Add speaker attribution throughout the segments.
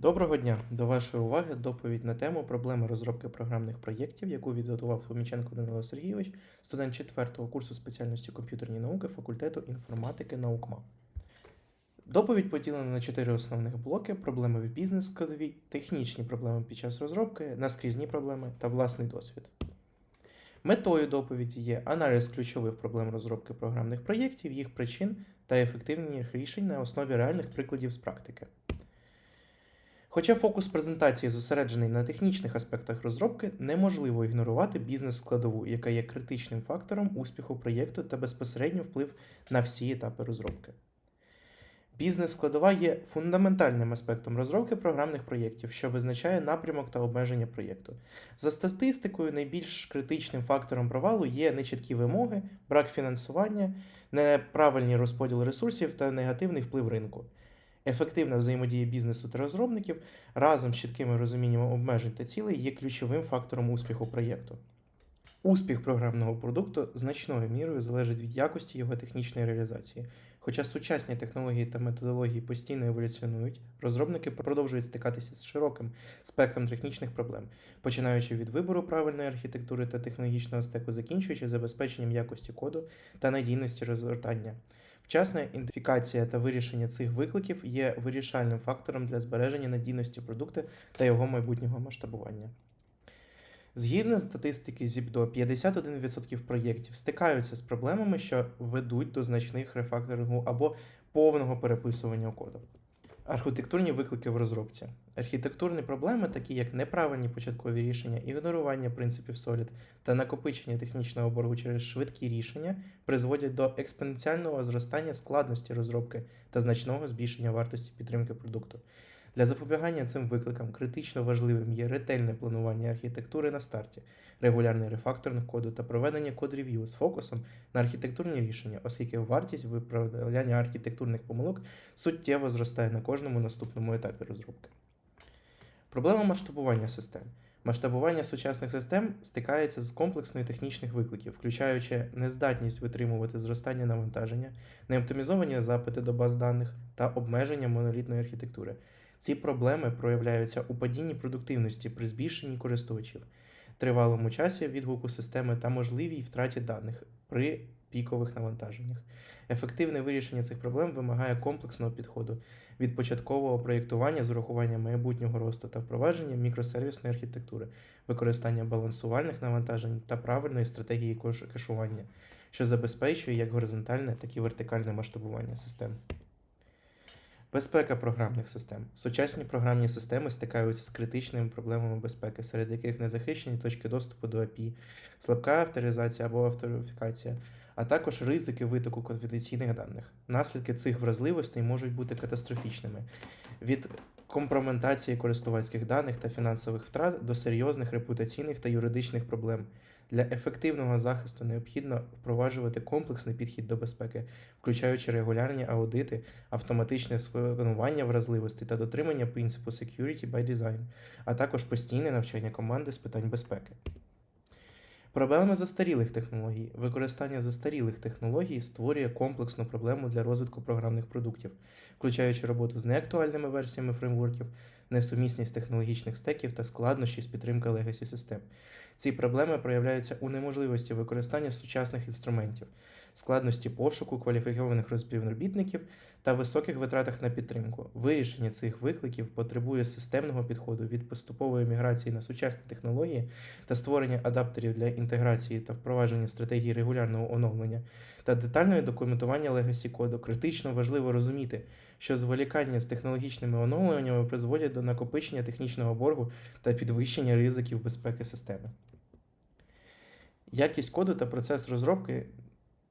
Speaker 1: Доброго дня! До вашої уваги доповідь на тему проблеми розробки програмних проєктів, яку відготував Фоміченко Данило Сергійович, студент 4 курсу спеціальності комп'ютерні науки факультету інформатики наукма. Доповідь поділена на чотири основних блоки: проблеми в бізнес-складовій, технічні проблеми під час розробки, наскрізні проблеми та власний досвід. Метою доповіді є аналіз ключових проблем розробки програмних проєктів, їх причин та ефективних рішень на основі реальних прикладів з практики. Хоча фокус презентації зосереджений на технічних аспектах розробки, неможливо ігнорувати бізнес-складову, яка є критичним фактором успіху проєкту та безпосередньо вплив на всі етапи розробки. Бізнес-складова є фундаментальним аспектом розробки програмних проєктів, що визначає напрямок та обмеження проєкту. За статистикою, найбільш критичним фактором провалу є нечіткі вимоги, брак фінансування, неправильний розподіл ресурсів та негативний вплив ринку. Ефективна взаємодія бізнесу та розробників разом з чітким розумінням обмежень та цілей є ключовим фактором успіху проєкту. Успіх програмного продукту значною мірою залежить від якості його технічної реалізації. Хоча сучасні технології та методології постійно еволюціонують, розробники продовжують стикатися з широким спектром технічних проблем, починаючи від вибору правильної архітектури та технологічного стеку, закінчуючи забезпеченням якості коду та надійності розгортання. Вчасна ідентифікація та вирішення цих викликів є вирішальним фактором для збереження надійності продукту та його майбутнього масштабування. Згідно з статистики ЗІПДО, 51% проєктів стикаються з проблемами, що ведуть до значних рефакторингу або повного переписування коду. Архітектурні виклики в розробці. Архітектурні проблеми, такі як неправильні початкові рішення, ігнорування принципів SOLID та накопичення технічного боргу через швидкі рішення, призводять до експоненціального зростання складності розробки та значного збільшення вартості підтримки продукту. Для запобігання цим викликам критично важливим є ретельне планування архітектури на старті, регулярний рефакторинг коду та проведення код-рев'ю з фокусом на архітектурні рішення, оскільки вартість виправляння архітектурних помилок суттєво зростає на кожному наступному етапі розробки. Проблема масштабування систем. Масштабування сучасних систем стикається з комплексною технічних викликів, включаючи нездатність витримувати зростання навантаження, неоптимізовані запити до баз даних та обмеження монолітної архітектури. Ці проблеми проявляються у падінні продуктивності при збільшенні користувачів, тривалому часі відгуку системи та можливій втраті даних при пікових навантаженнях. Ефективне вирішення цих проблем вимагає комплексного підходу від початкового проєктування з урахуванням майбутнього росту та впровадження мікросервісної архітектури, використання балансувальних навантажень та правильної стратегії кешування, що забезпечує як горизонтальне, так і вертикальне масштабування систем. Безпека програмних систем. Сучасні програмні системи стикаються з критичними проблемами безпеки, серед яких незахищені точки доступу до API, слабка авторизація або авторифікація, а також ризики витоку конфіденційних даних. Наслідки цих вразливостей можуть бути катастрофічними від компрометації користувацьких даних та фінансових втрат до серйозних репутаційних та юридичних проблем. Для ефективного захисту необхідно впроваджувати комплексний підхід до безпеки, включаючи регулярні аудити, автоматичне сканування вразливостей та дотримання принципу Security by Design, а також постійне навчання команди з питань безпеки. Проблеми застарілих технологій. Використання застарілих технологій створює комплексну проблему для розвитку програмних продуктів, включаючи роботу з неактуальними версіями фреймворків, несумісність технологічних стеків та складнощі з підтримки легасі систем. Ці проблеми проявляються у неможливості використання сучасних інструментів, складності пошуку кваліфікованих співробітників та високих витратах на підтримку. Вирішення цих викликів потребує системного підходу від поступової міграції на сучасні технології та створення адаптерів для інтеграції та впровадження стратегії регулярного оновлення та детального документування легасі коду. Критично важливо розуміти, що зволікання з технологічними оновленнями призводять до накопичення технічного боргу та підвищення ризиків безпеки системи. Якість коду та процес розробки.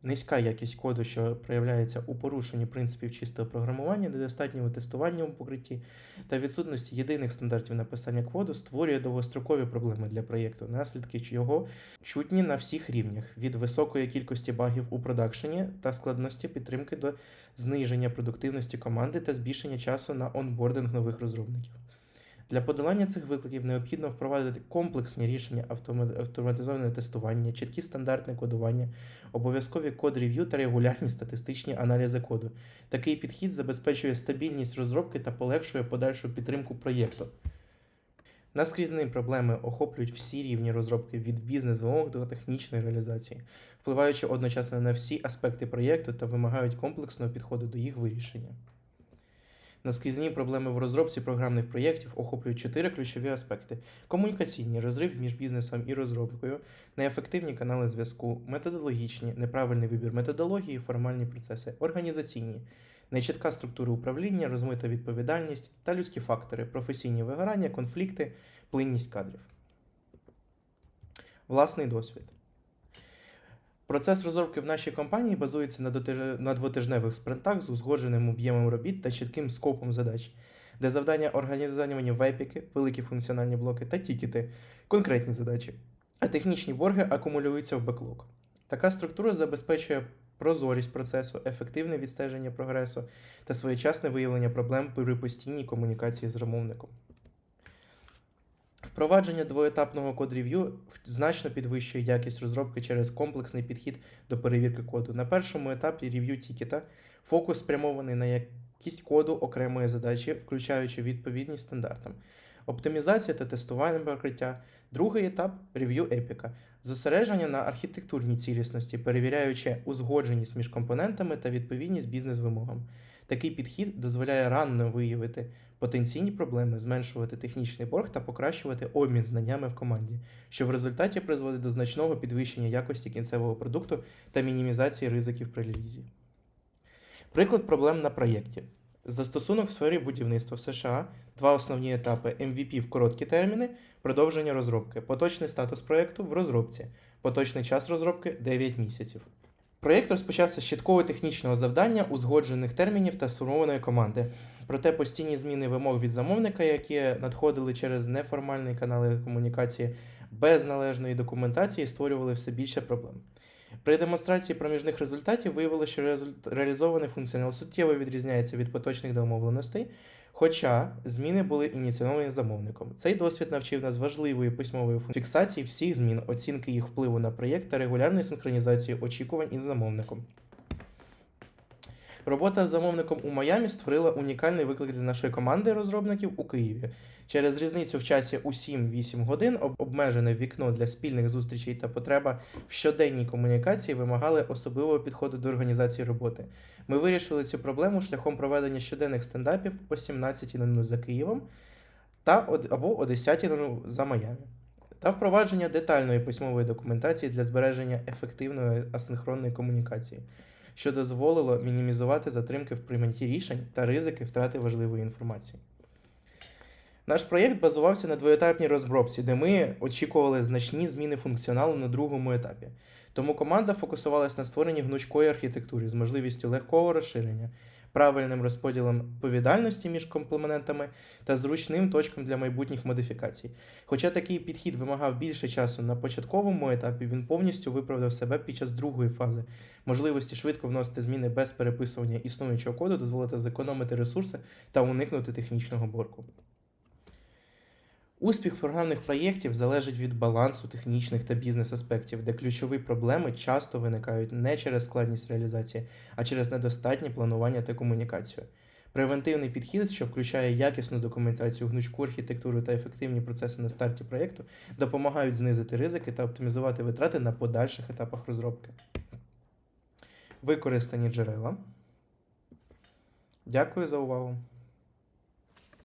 Speaker 1: Низька якість коду, що проявляється у порушенні принципів чистого програмування, недостатньому тестуванню у покритті та відсутності єдиних стандартів написання коду створює довгострокові проблеми для проєкту, наслідки чого чутні на всіх рівнях від високої кількості багів у продакшені та складності підтримки до зниження продуктивності команди та збільшення часу на онбординг нових розробників. Для подолання цих викликів необхідно впровадити комплексні рішення автоматизоване тестування, чіткі стандартне кодування, обов'язкові код-рев'ю та регулярні статистичні аналізи коду. Такий підхід забезпечує стабільність розробки та полегшує подальшу підтримку проєкту. Наскрізні проблеми охоплюють всі рівні розробки від бізнес-вимог до технічної реалізації, впливаючи одночасно на всі аспекти проєкту та вимагають комплексного підходу до їх вирішення. Наскрізні проблеми в розробці програмних проєктів охоплюють чотири ключові аспекти: комунікаційні, розрив між бізнесом і розробкою, неефективні канали зв'язку, методологічні, неправильний вибір методології, формальні процеси, організаційні, нечітка структура управління, розмита відповідальність та людські фактори, професійні вигорання, конфлікти, плинність кадрів. Власний досвід. Процес розробки в нашій компанії базується на, двотижневих спринтах з узгодженим об'ємом робіт та чітким скопом задач, де завдання організовані в епіки, великі функціональні блоки та тікети, конкретні задачі, а технічні борги акумулюються в беклог. Така структура забезпечує прозорість процесу, ефективне відстеження прогресу та своєчасне виявлення проблем при постійній комунікації з замовником. Впровадження двоетапного код-рев'ю значно підвищує якість розробки через комплексний підхід до перевірки коду. На першому етапі рев'ю тікета фокус спрямований на якість коду окремої задачі, включаючи відповідність стандартам. Оптимізація та тестування покриття. Другий етап рев'ю епіка. Зосередження на архітектурній цілісності, перевіряючи узгодженість між компонентами та відповідність бізнес-вимогам. Такий підхід дозволяє ранно виявити потенційні проблеми, зменшувати технічний борг та покращувати обмін знаннями в команді, що в результаті призводить до значного підвищення якості кінцевого продукту та мінімізації ризиків при релізі. Приклад проблем на проєкті. Застосунок в сфері будівництва в США, два основні етапи MVP в короткі терміни, продовження розробки, поточний статус проєкту в розробці, поточний час розробки 9 місяців. Проєкт розпочався з чіткого технічного завдання, узгоджених термінів та сформованої команди. Проте постійні зміни вимог від замовника, які надходили через неформальні канали комунікації без належної документації, створювали все більше проблем. При демонстрації проміжних результатів виявилося, що реалізований функціонал суттєво відрізняється від поточних домовленостей, хоча зміни були ініційовані замовником. Цей досвід навчив нас важливої письмової фіксації всіх змін, оцінки їх впливу на проєкт та регулярної синхронізації очікувань із замовником. Робота з замовником у Майамі створила унікальний виклик для нашої команди розробників у Києві. Через різницю в часі у 7-8 годин обмежене вікно для спільних зустрічей та потреба в щоденній комунікації вимагали особливого підходу до організації роботи. Ми вирішили цю проблему шляхом проведення щоденних стендапів о 17.00 за Києвом та або о 10.00 за Майамі. Та впровадження детальної письмової документації для збереження ефективної асинхронної комунікації, що дозволило мінімізувати затримки в прийнятті рішень та ризики втрати важливої інформації. Наш проєкт базувався на двоетапній розробці, де ми очікували значні зміни функціоналу на другому етапі. Тому команда фокусувалась на створенні гнучкої архітектури з можливістю легкого розширення, правильним розподілом відповідальності між компонентами та зручним точком для майбутніх модифікацій. Хоча такий підхід вимагав більше часу на початковому етапі, він повністю виправдав себе під час другої фази. Можливості швидко вносити зміни без переписування існуючого коду дозволити зекономити ресурси та уникнути технічного борку. Успіх програмних проєктів залежить від балансу технічних та бізнес-аспектів, де ключові проблеми часто виникають не через складність реалізації, а через недостатнє планування та комунікацію. Превентивний підхід, що включає якісну документацію, гнучку архітектуру та ефективні процеси на старті проєкту, допомагають знизити ризики та оптимізувати витрати на подальших етапах розробки. Використані джерела. Дякую за увагу.